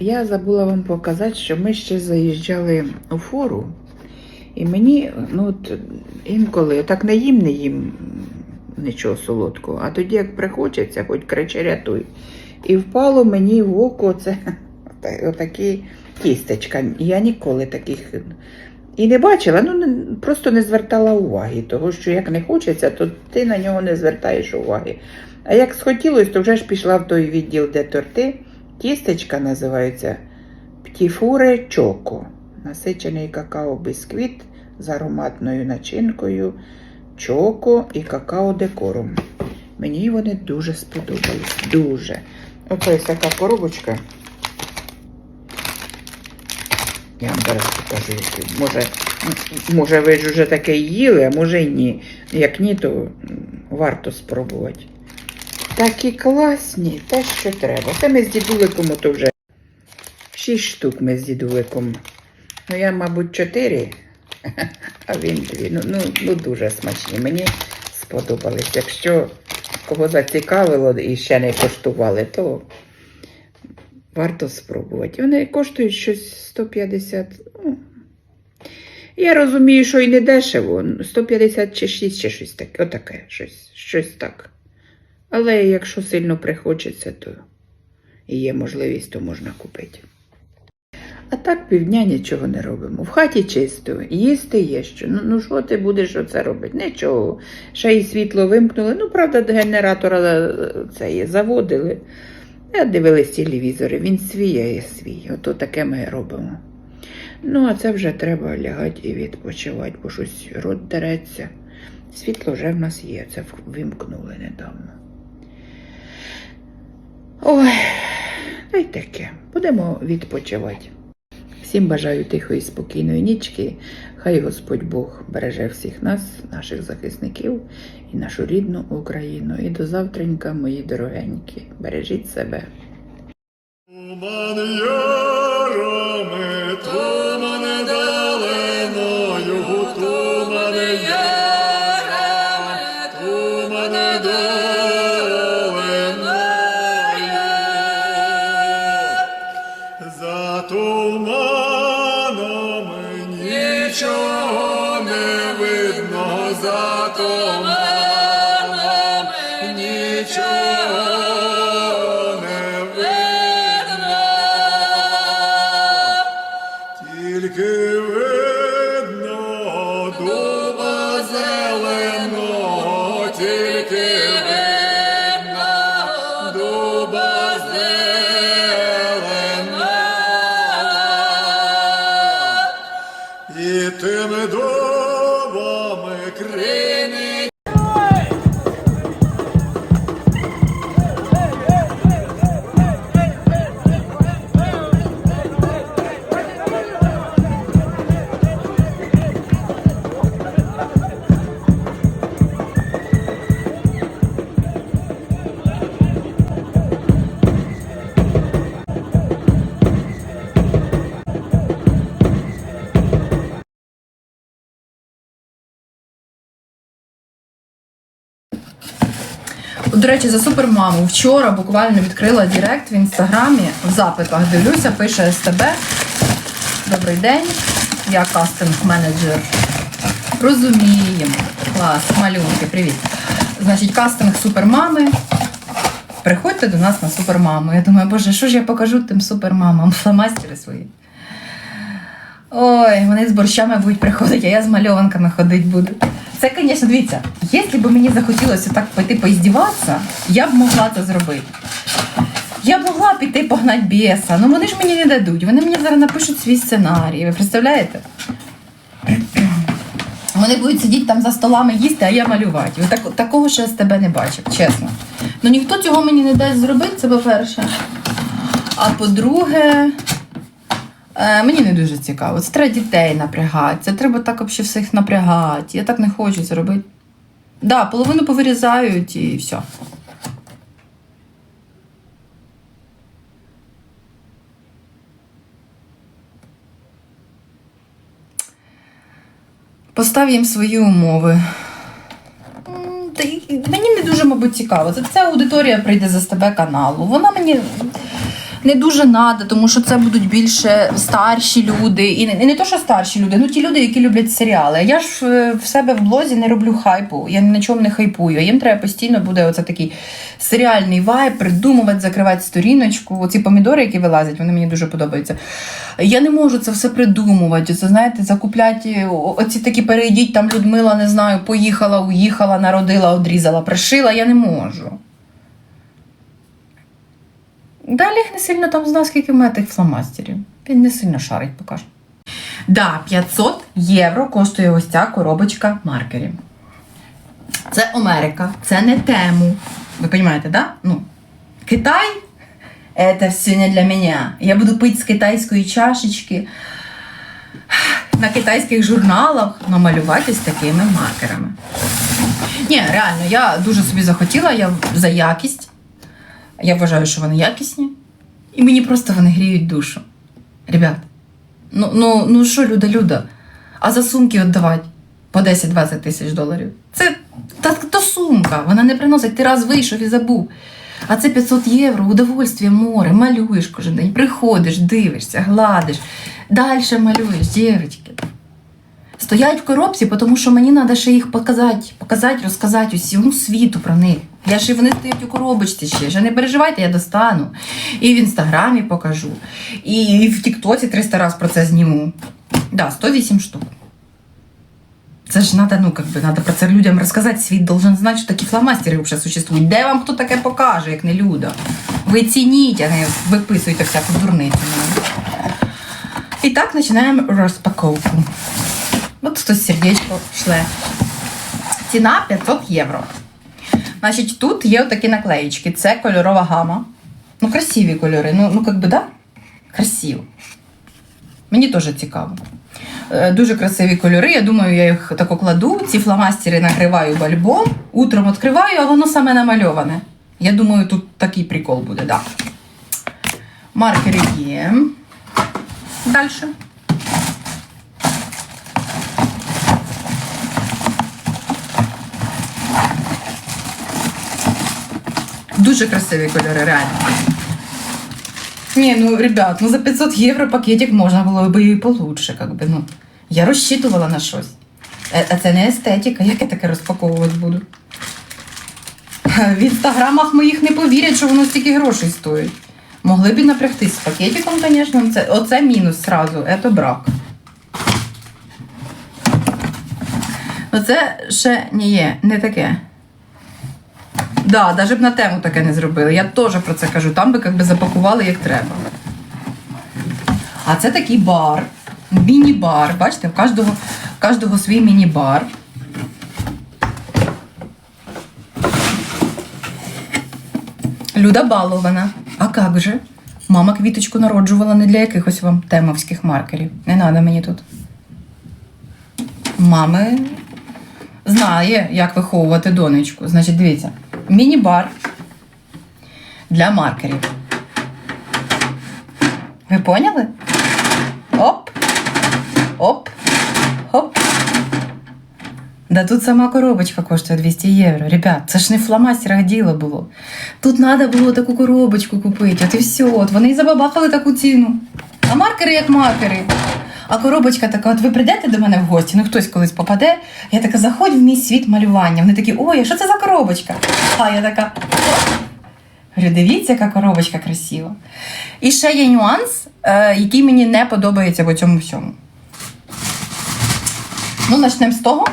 Я забула вам показати, що ми ще заїжджали у фору, і мені, ну от інколи так не їм, не їм нічого солодкого, а тоді як прихочеться, хоч кричи рятуй. І впало мені в око це отакі кістечка. Я ніколи таких і не бачила, ну просто не звертала уваги, того що як не хочеться, то ти на нього не звертаєш уваги. А як схотілося, то вже ж пішла в той відділ, де торти. Тістечка називаються птіфуре чоко. Насичений какао-бисквіт з ароматною начинкою, чоко і какао-декором. Мені вони дуже сподобались. Дуже. Оце ось така коробочка. Я вам зараз покажу. яку. Може, може ви ж вже таке їли, а може й ні. Як ні, то варто спробувати. Такі класні, те, що треба. Це ми з дідуликом ото вже. Шість штук ми з дідуликом. Ну, я, мабуть, чотири, а він дві. Ну, ну, ну дуже смачні. Мені сподобались. Якщо кого зацікавило і ще не коштували, то варто спробувати. Вони коштують щось 150. Ну, я розумію, що і не дешево. 150 чи 6 чи щось таке. Щось, щось так. Але якщо сильно прихочеться, то є можливість, то можна купити. А так півдня нічого не робимо. В хаті чисто, їсти є що. Ну, ну що ти будеш оце робити? Нічого. Ще й світло вимкнули. Ну, правда, генератора е, це є, заводили. Дивились телевізори, він свій, а я свій. Ото таке ми робимо. Ну, а це вже треба лягати і відпочивати, бо щось рот дереться. Світло вже в нас є, це вимкнули недавно. Ой, та й таке. Будемо відпочивати. Всім бажаю тихої, спокійної нічки. Хай Господь Бог береже всіх нас, наших захисників і нашу рідну Україну. І до завтренька, мої дорогенькі. Бережіть себе. Туманом нічого І тими дубами крини До речі, за супермаму. Вчора буквально відкрила Директ в інстаграмі. В запитах дивлюся, пише СТБ. Добрий день. Я кастинг-менеджер. Розуміємо. Клас, малюнки, привіт. Значить, кастинг супермами. Приходьте до нас на супермаму. Я думаю, боже, що ж я покажу тим супермамам? Фломастери свої. Ой, вони з борщами будуть приходити, а я з мальованками ходити буду. Це, звісно, дивіться, якщо б мені захотілося так пойти поіздіватися, я б могла це зробити. Я б могла піти погнати біса, ну вони ж мені не дадуть. Вони мені зараз напишуть свій сценарій. Ви представляєте? Вони будуть сидіти там за столами їсти, а я малювати. Так, такого ще з тебе не бачив, чесно. Ну ніхто цього мені не дасть зробити, це по-перше. А по-друге, мені не дуже цікаво. Це треба дітей напрягати. Це треба так взагалі всіх напрягати. Я так не хочу це робити. Да, половину повирізають і все. Постав їм свої умови. Мені не дуже, мабуть, цікаво. Це, це аудиторія прийде за СТБ каналу. Вона мені. Не дуже надо, тому що це будуть більше старші люди. І не, і не то, що старші люди, ну ті люди, які люблять серіали. Я ж в, в себе в блозі не роблю хайпу, я ні на чому не хайпую. Їм треба постійно буде оце такий серіальний вайб, придумувати, закривати сторіночку. Оці помідори, які вилазять, вони мені дуже подобаються. Я не можу це все придумувати. Це знаєте, закупляти оці такі перейдіть, там Людмила, не знаю, поїхала, уїхала, народила, одрізала, пришила. Я не можу. Далі не сильно там знав, скільки в мене тих фломастерів. Він не сильно шарить покаже. Да, 500 євро коштує ось ця коробочка маркерів. Це Америка, це не тему. Ви розумієте, да? Ну, Китай це все не для мене. Я буду пити з китайської чашечки на китайських журналах намалювати з такими маркерами. Ні, реально, я дуже собі захотіла, я за якість. Я вважаю, що вони якісні. І мені просто вони гріють душу. Ребят, ну ну, ну що, люда, люда? А за сумки віддавати по 10-20 тисяч доларів. Це та, то сумка, вона не приносить, ти раз вийшов і забув. А це 500 євро, удовольствие море, малюєш кожен день, приходиш, дивишся, гладиш, далі малюєш, дівчатки. Стоять в коробці, тому що мені треба ще їх показати, показати, розказати усьому світу про них. Я ж і вони стоять у коробочці ще. Вже не переживайте, я достану. І в інстаграмі покажу. І в Тіктоці 300 разів про це зніму. Да, 108 штук. Це ж надо, ну, как бы, надо про це людям розказати. Світ должен знати, що такі фломастери вже существують. Де вам хто таке покаже, як не люда? Ви цініть, а не виписуйте всяку дурницю. І так починаємо розпаковку. От хтось сердечко шле. Ціна 500 євро. Значить, тут є отакі наклеїчки. Це кольорова гама. Ну, красиві кольори. Ну, ну як би, да? Красиво. Мені теж цікаво. Е, Дуже красиві кольори. Я думаю, я їх тако кладу. Ці фломастери накриваю в альбом, утром відкриваю, а воно саме намальоване. Я думаю, тут такий прикол буде, так. Да. Маркери є. Далі. Дуже красиві кольори, реально. Ні, ну, ребят, ну за 500 євро пакетик можна було би і получше, как би, ну. Я розчитувала на щось. Е, А це не естетика, як я таке розпаковувати буду. В інстаграмах моїх не повірять, що воно стільки грошей стоїть. Могли б і напрягтись з пакетиком, звісно. Це, оце мінус сразу, це брак. Оце ще не є, не таке. Да, навіть б на тему таке не зробили. Я теж про це кажу. Там би як би запакували як треба. А це такий бар. Міні-бар. Бачите, в кожного, кожного свій міні-бар. Люда балована. А як же? Мама квіточку народжувала не для якихось вам темовських маркерів. Не треба мені тут. Мами знає, як виховувати донечку. Значить, дивіться, міні-бар для маркерів. Ви поняли? Оп, оп, оп. Да тут сама коробочка коштує 200 євро. Ребят, це ж не в фломастерах діло було. Тут треба було таку коробочку купити. От і все. От вони і забабахали таку ціну. А маркери як маркери. А коробочка така, от ви прийдете до мене в гості, ну хтось колись попаде, я така, заходь в мій світ малювання. Вони такі, ой, а що це за коробочка? А я така. Говорю, дивіться, яка коробочка красива. І ще є нюанс, е, який мені не подобається в цьому всьому. Ну, почнемо з того,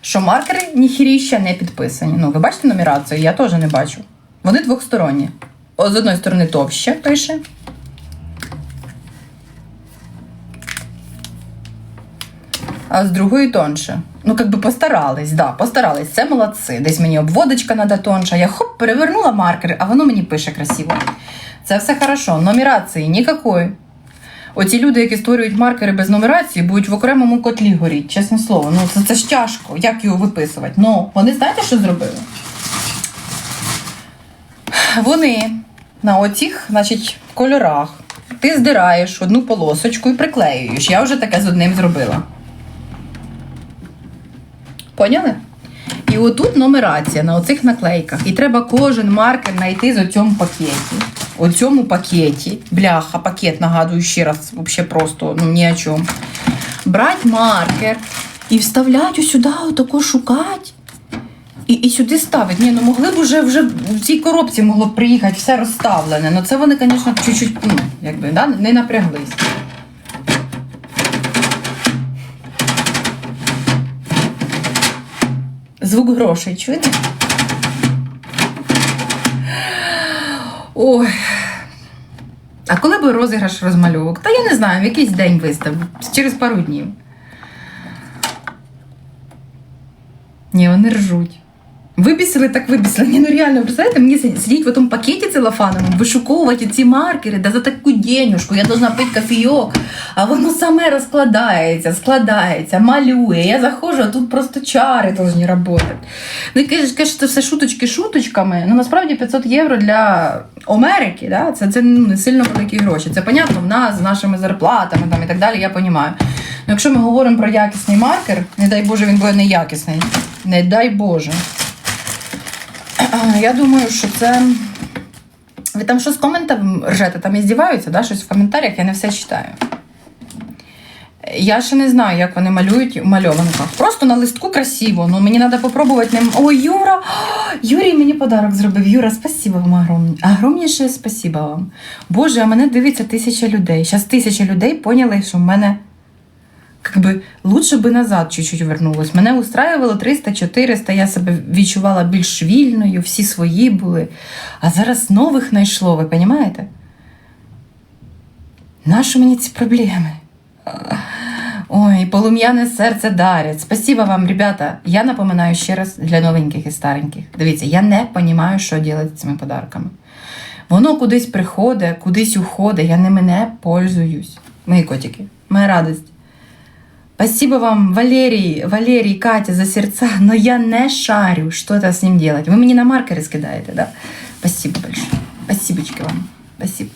що маркери ніхіріща не підписані. Ну, ви бачите нумерацію? Я теж не бачу. Вони двохсторонні. О, з одної сторони товще пише. А з другої тонше. Ну, як би постарались, да, постарались. Це молодці. Десь мені обводочка треба тонша. Я хоп, перевернула маркер, а воно мені пише красиво. Це все хорошо. Нумерації ніякої. Оці люди, які створюють маркери без нумерації, будуть в окремому котлі горіти, чесне слово. Ну це, це ж тяжко. Як його виписувати? Ну, вони знаєте, що зробили? Вони на оцих, значить, кольорах. Ти здираєш одну полосочку і приклеюєш. Я вже таке з одним зробила. Поняли? І отут нумерація на оцих наклейках. І треба кожен маркер знайти з цьому пакеті. у цьому пакеті, бляха, пакет, нагадую ще раз, взагалі просто ну, ні о чому. Брати маркер і вставляти сюди, отако шукати. І, і сюди ставить. Ні, ну могли б уже вже в цій коробці могло приїхати все розставлене. Ну це вони, звісно, чуть-чуть ну, якби, да, не напряглись. Звук грошей чуєте? Ой. А коли би розіграш розмальовок? Та я не знаю, в якийсь день вистав, через пару днів. Ні, вони ржуть. Вибісили, так вибісили. Ні, ну реально, представляєте, мені сидіть сидіть в тому пакеті целофановому, вишуковувати ці маркери, да за таку денюжку, я должна пити кофійок, а воно саме розкладається, складається, малює. Я заходжу, а тут просто чари повинні працювати. Ну, і кажеш, це все шуточки шуточками. Ну насправді 500 євро для Америки, да? це, це ну, не сильно великі гроші. Це понятно, в нас з нашими зарплатами там, і так далі, я розумію. Ну, якщо ми говоримо про якісний маркер, не дай Боже, він буде неякісний. Не дай Боже. Я думаю, що це. Ви там щось коментом ржете, там і здіваються, да? щось в коментарях, я не все читаю. Я ще не знаю, як вони малюють у мальованках. Просто на листку красиво. Ну мені треба попробувати ним. Ой, Юра! Юрій мені подарок зробив. Юра, спасибо вам. Огромніше спасибо вам. Боже, а мене дивиться тисяча людей. Зараз тисяча людей поняли, що в мене как би, лучше би назад чуть-чуть вернулось. Мене устраювало 300-400, я себе відчувала більш вільною, всі свої були. А зараз нових знайшло, ви розумієте? Нащо мені ці проблеми? Ой, полум'яне серце дарять. Спасибо вам, ребята. Я напоминаю ще раз для новеньких і стареньких. Дивіться, я не розумію, що робити з цими подарками. Воно кудись приходить, кудись уходить, я ними не пользуюсь. Мої котики, моя радость. Спасибо вам, Валерий, Валерий, Катя, за сердца, но я не шарю, что это с ним делать. Вы мне на маркеры скидаете, да? Спасибо большое. Спасибочки вам. Спасибо.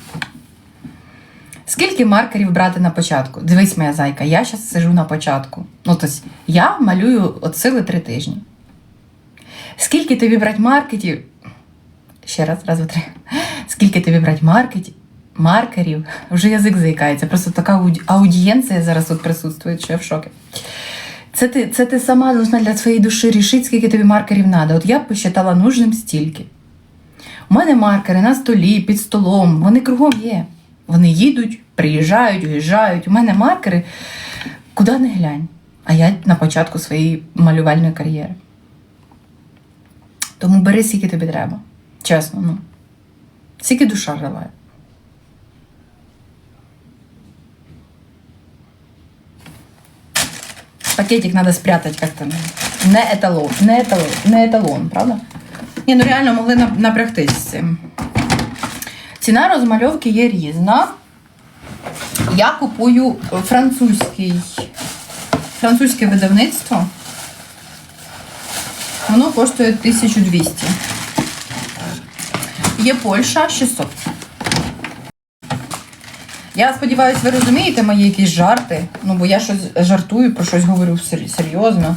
Скільки маркерів брати на початку? Дивись, моя зайка, я зараз сижу на початку. Ну, тобто, я малюю от сили три тижні. Скільки тобі брати маркетів? Ще раз, раз, два, три. Скільки тобі брати маркетів? Маркерів, вже язик заїкається. Просто така аудієнція зараз тут присутствує, що я в шокі. Це ти, це ти сама должна для своєї душі рішити, скільки тобі маркерів треба. От я б посчитала нужним стільки. У мене маркери на столі, під столом, вони кругом є. Вони їдуть, приїжджають, уїжджають. У мене маркери куди не глянь. А я на початку своєї малювальної кар'єри. Тому бери, скільки тобі треба. Чесно, ну. Скільки душа желає. Пакетик надо спрятать как-то. Не еталон, не еталон, не еталон, правда? Ні, ну реально могли нап- напрягтись з цим. Ціна розмальовки є різна. Я купую французький, французьке видавництво. Воно коштує 1200. Є Польща 600. Я сподіваюся, ви розумієте мої якісь жарти. Ну, бо я щось жартую, про щось говорю серйозно.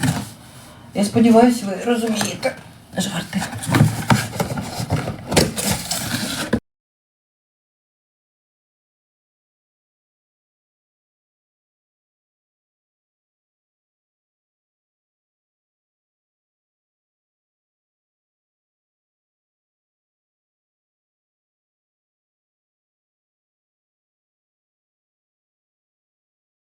Я сподіваюся, ви розумієте жарти.